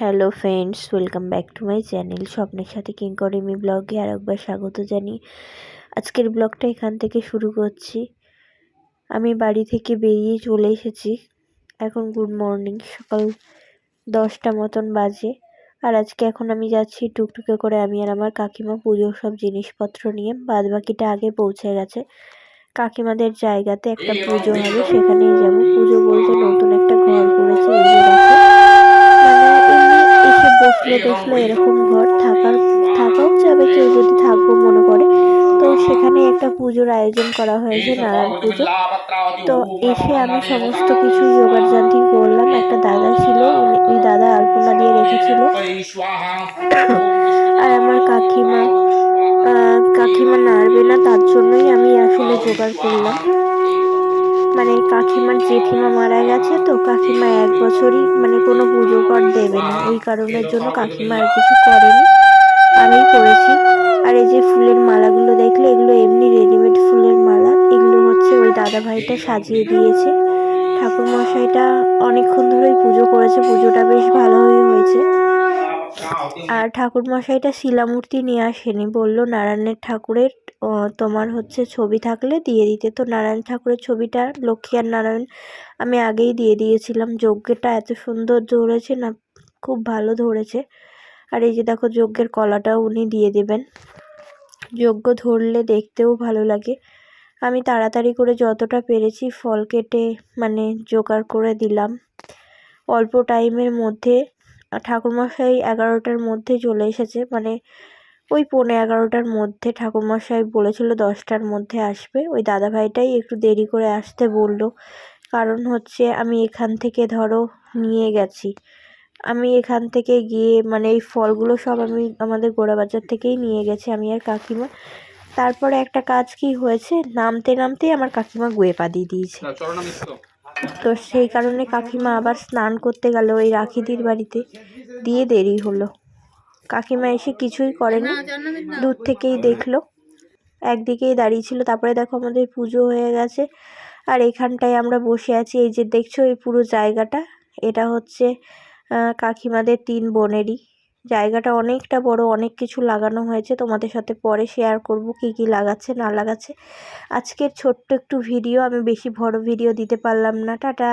Hello friends, welcome back to my channel স্বপ্নের সাথে king করিমি ব্লগে আর একবার স্বাগত জানি। আজকের ব্লগটা এখান থেকে শুরু করছি। আমি বাড়ি থেকে বেরিয়ে চলে এসেছি। এখন গুড মর্নিং, সকাল দশটা মতন বাজে। আর আজকে এখন আমি যাচ্ছি টুকটুকে করে আমি আর আমার কাকিমা পুজোর সব জিনিসপত্র নিয়ে। বাদ বাকিটা আগে পৌঁছে গেছে। কাকিমাদের জায়গাতে একটা পুজো হবে, সেখানেই যাব। পুজো বলতে নতুন একটা ঘর করেছে এই যে দেখো মানে এমনি এসে দেখলে এরকম ঘর থাকার থাকাও যাবে কেউ যদি থাকব মনে করে। তো সেখানে একটা পুজোর আয়োজন করা হয়েছে নারায়ণ পুজো। তো এসে আমি সমস্ত কিছু জোগাড় জান্তি করলাম। একটা দাদা ছিল উনি- ওই দাদা আলপনা দিয়ে রেখেছিল। আর আমার কাকিমা কাকিমা নাড়বে না তার জন্যই আমি আসলে জোগাড় করলাম। মানে কাকিমার জেঠিমা মারা গেছে, তো কাকিমা এক বছরই মানে কোনো পুজো কর দেবে না। ওই কারণের জন্য কাকিমা আর কিছু করেনি। আমি করেছি। আর এই যে ফুলের মালাগুলো দেখলে, এগুলো এমনি রেডিমেড ফুলের মালা। এগুলো হচ্ছে ওই দাদা ভাইটা সাজিয়ে দিয়েছে। ঠাকুরমশাইটা অনেকক্ষণ ধরেই পুজো করেছে। পুজোটা বেশ ভালোই হয়েছে। আর ঠাকুরমশাইটা শিলামূর্তি নিয়ে আসেনি। বলল, নারায়ণের ঠাকুরের তোমার হচ্ছে ছবি থাকলে দিয়ে দিতে। তো নারায়ণ ঠাকুরের ছবিটা, লক্ষ্মী আর নারায়ণ, আমি আগেই দিয়ে দিয়েছিলাম। যজ্ঞটা এত সুন্দর ধরেছে না, খুব ভালো ধরেছে। আর এই যে দেখো, যজ্ঞের কলাটাও উনি দিয়ে দেবেন। যজ্ঞ ধরলে দেখতেও ভালো লাগে। আমি তাড়াতাড়ি করে যতটা পেরেছি ফল কেটে মানে জোগাড় করে দিলাম। অল্প টাইমের মধ্যে, ঠাকুরমশাই এগারোটার মধ্যে চলে এসেছে। মানে ওই পৌনে এগারোটার মধ্যে ঠাকুরমশাই বলেছিল দশটার মধ্যে আসবে। ওই দাদাভাইটাই একটু দেরি করে আসতে বলল কারণ হচ্ছে আমি এখান থেকে ধরো নিয়ে গেছি। আমি এখান থেকে গিয়ে মানে এই ফলগুলো সব আমি আমাদের গোড়াবাজার থেকেই নিয়ে গেছি আমি আর কাকিমা। তারপরে একটা কাজ কি হয়েছে? নামতে নামতেই আমার কাকিমা গুয়ে পা দিয়ে দিয়েছে। তো সেই কারণে কাকিমা আবার স্নান করতে গেল ওই রাখিদির বাড়িতে। দিয়ে দেরি হলো। কাকিমা এসে কিছুই করেনি, দূর থেকেই দেখল। একদিকেই দাঁড়িয়ে ছিল, তারপরে দেখো আমাদের পুজো হয়ে গেছে। আর এখানটায় আমরা বসে আছি, এই যে দেখছ এই পুরো জায়গাটা, এটা হচ্ছে কাকিমাদের তিন বোনেরই। জায়গাটা অনেকটা বড়, অনেক কিছু লাগানো হয়েছে, তোমাদের সাথে পরে শেয়ার করব কি কি লাগাচ্ছে, না লাগাচ্ছে। আজকের ছোট্ট একটু ভিডিও আমি বেশি বড় ভিডিও দিতে পারলাম না, টাটা।